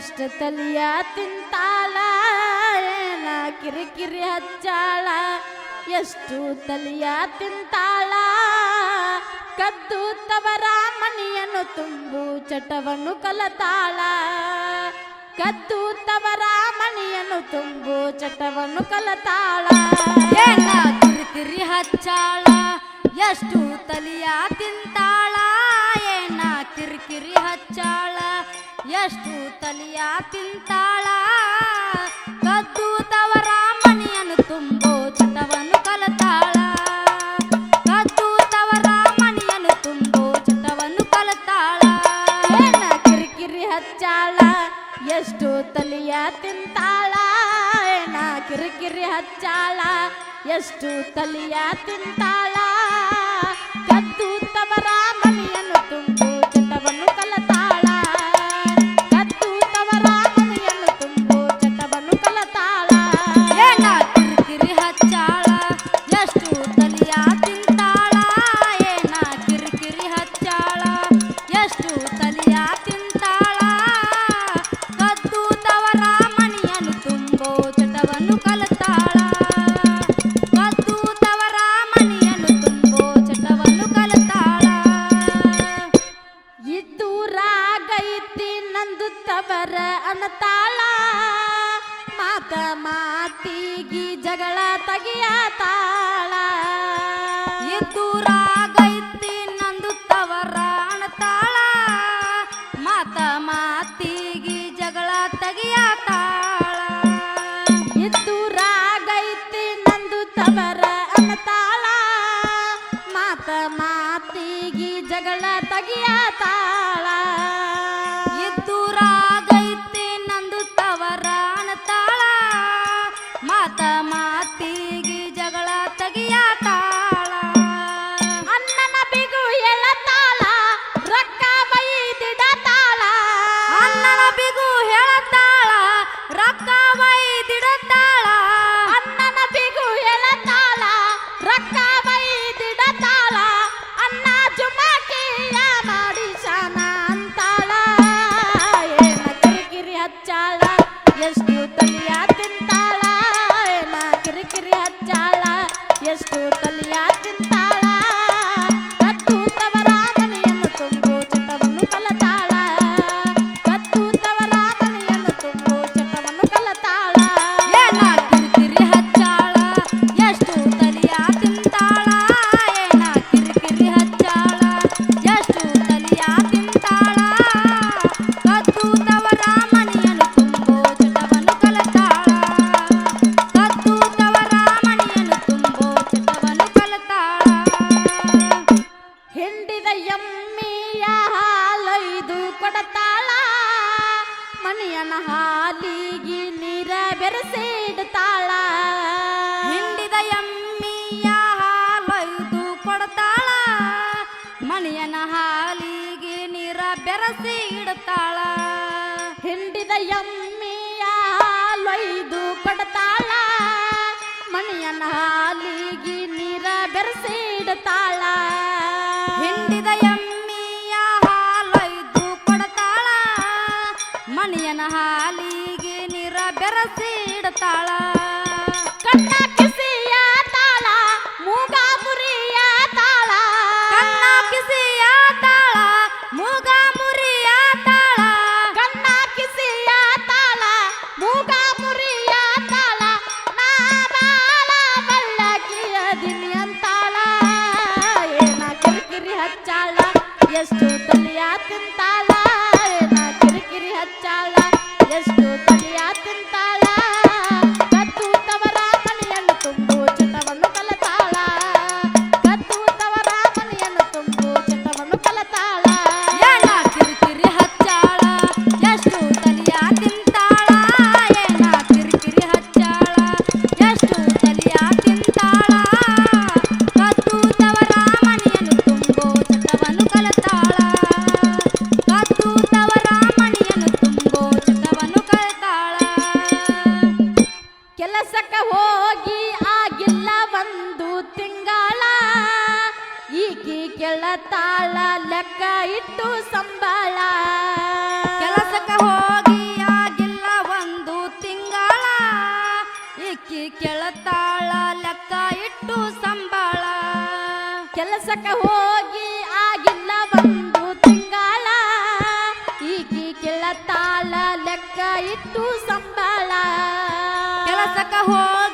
ಎಷ್ಟು ತಲಿಯ ತಿಂತಾಳ, ಏನ ಕಿರಿಕಿರಿ ಹಚ್ಚಾಳ. ಎಷ್ಟು ತಲಿಯ ತಿಂತಾಳ, ಕದ್ದು ತವರ ಮನೆಯನ್ನು ತುಂಬು ಚಟವನ್ನು ಕಲತಾಳ. ಕದ್ದು ತವರ ಮನೆಯನ್ನು ತುಂಬು ಚಟವನ್ನು ಕಲತಾಳ. ಏನ ಕಿರಿಕಿರಿ ಹಚ್ಚಾಳ, ಎಷ್ಟು ತಲಿಯ ತಿಂತಾಳ. ತಿಂತಾಳ. ಕದ್ದು ತವರ ಮನೆಯನ್ನು ತುಂಬೋ ಚಟವನ್ನು ಕಲತಾಳ. ಕದ್ದು ತವರ ಮನೆಯನ್ನು ತುಂಬೋ ಚಟವನ್ನು ಕಲತಾಳ. ಏನ ಕಿರಿಕಿರಿ ಹಚ್ಚಾಳ, ಎಷ್ಟು ತಲಿಯ ತಿಂತಾಳ. ಏನ ಕಿರಿಕಿರಿ ಹಚ್ಚಾಳ, ಎಷ್ಟು ತಲಿಯ ತಿಂತಾಳ. ಮಾತ ಮಾತಿಗಿ ಜಗಳ ತೆಗಿಯತಾಳ ಎದ್ದು ರಾಗೈತಿ ನಂದು ತವರಾಣ ತಾಳ. ಮಾತ ಮಾತಿಗಿ ಜಗಳ ತೆಗಿಯತಾಳ ಎದ್ದು ರಾಗೈತಿ ನಂದು ತವರ ಅಣತಾಳ ಮಾತ ಮಾತಿಗಿ ಜಗಳ ತೆಗಿಯತಾಳ ತಾಯಿಯನ ಹಾಲಿಗೆ ನೀರ ಬೆರಸಿ ಇಡ್ತಾಳ. ಹಿಂಡಿದ ಎಮ್ಮಿಯ ಹಾಲೊಯ್ದು ಕೊಡ್ತಾಳ. ಮಣಿಯನ ಹಾಲಿಗೆ ನೀರ ಬೆರಸಿ ಇಡ್ತಾಳ. ಹಿಂಡಿದ ಎಮ್ಮಿಯ ಹಾಲೊಯ್ದು ಕೊಡ್ತಾಳ. ಮಣಿಯನ ಹಾಲಿಗೆ ನೀರ ಬೆರಸಿ ಇಡ್ತಾಳ. ಕಟ್ಟ ಗೆಳತಾಳ ಲೆಕ್ಕ ಇಟ್ಟು ಸಂಬಳ. ಕೆಲಸಕ್ಕೆ ಹೋಗಿ ಆಗಿಲ್ಲ ಒಂದು ತಿಂಗಳ. ಇಕ್ಕಿ ಕೆಳತಾಳ ಲೆಕ್ಕ ಇಟ್ಟು ಸಂಬಳ. ಕೆಲಸಕ್ಕೆ ಹೋಗಿ ಆಗಿಲ್ಲ ಒಂದು ತಿಂಗಳ. ಈಕಿ ಕೆಳತಾಳ ಲೆಕ್ಕ ಇಟ್ಟು ಸಂಬಳ. ಕೆಲಸಕ ಹೋಗಿ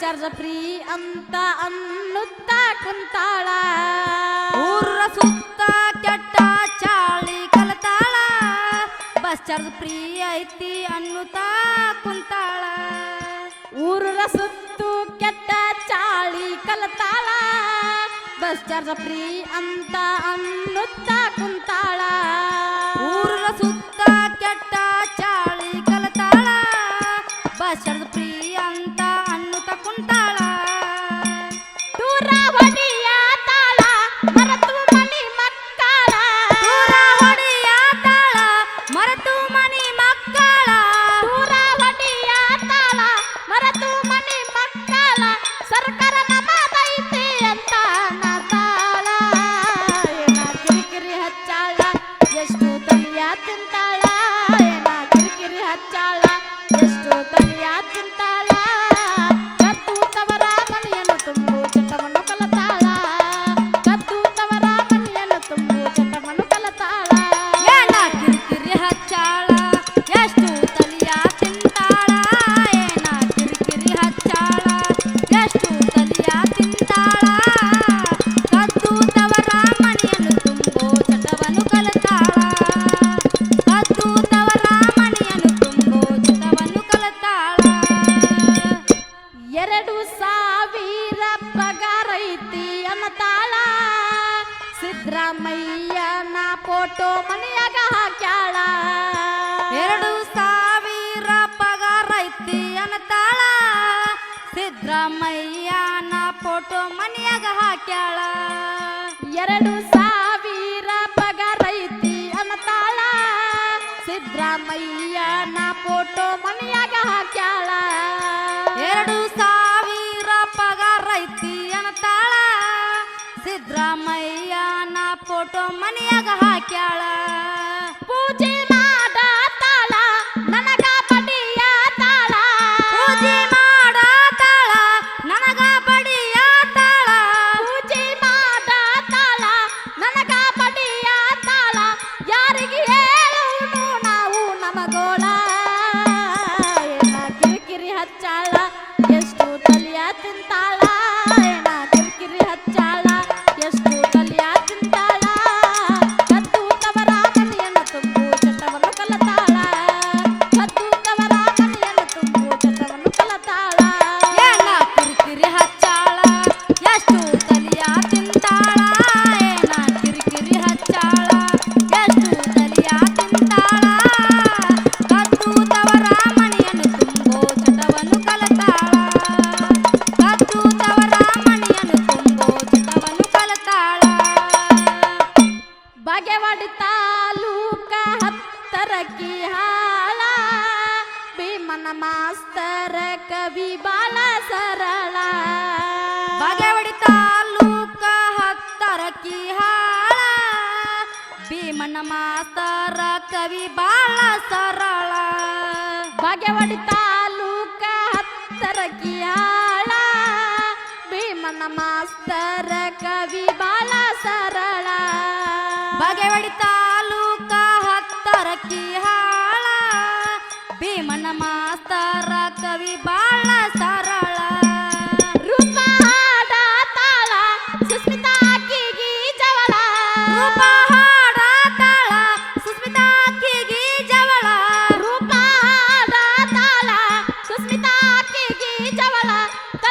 ಚಾರ್ಜ ಫ್ರೀ ಅಂತ ಅನ್ನುತ್ತ ಕುಂತಾಳ. ಊರ ಸುತ್ತ ಕೆಟ್ಟ ಚಾಳಿ ಕಲತಾಳ. ಬಸ್ ಚಾರ್ಜ್ ಫ್ರೀ ಐತಿ ಅನ್ನುತಾ ಕುಂತಾಳ. ಊರ ಸುತ್ತು ಕೆಟ್ಟ ಚಾಳಿ ಕಲತಾಳ. ಬಸ್ ಚಾರ್ಜ್ ಫ್ರೀ ಅಂತ ಅನ್ನುತ್ತಾ ಕುಂತಾಳ. ಊರ ಸುತ್ತ ತಮ್ಮಯ್ಯನ ಫೋಟೋ ಮನೆಯಾಗ ಹಾಕ್ಯಾಳ. ಎರಡು ಸಾವಿರ ಪಗರೈತಿ ಅನ್ನತಾಳ. ಸಿದ್ದರಾಮಯ್ಯನ ಫೋಟೋ ಮನೆಯಾಗ ಹಾಕ್ಯಾಳ. ಎರಡು ಸಾವಿರ ಪಗರೈತಿ ಅನ್ನತಾಳ. ನಾ ಫೋಟೋ ಮನೆಯಾಗ ಹಾಕ್ಯಾಳ. liatin talang ಮಾಸ್ತರ ಕವಿ ಬಾಳ ಸರಳ. ಭಾಗ್ಯವಾಡಿ ತಾಲೂಕ ಹತ್ತರ ಕಿಯಾಳ. ಭೀಮಣ್ಣ ಮಾಸ್ತರ ಕವಿ ಬಾಳ ಸರಳ. ಭಾಗ್ಯವಾಡಿ ತಾ ah, ah.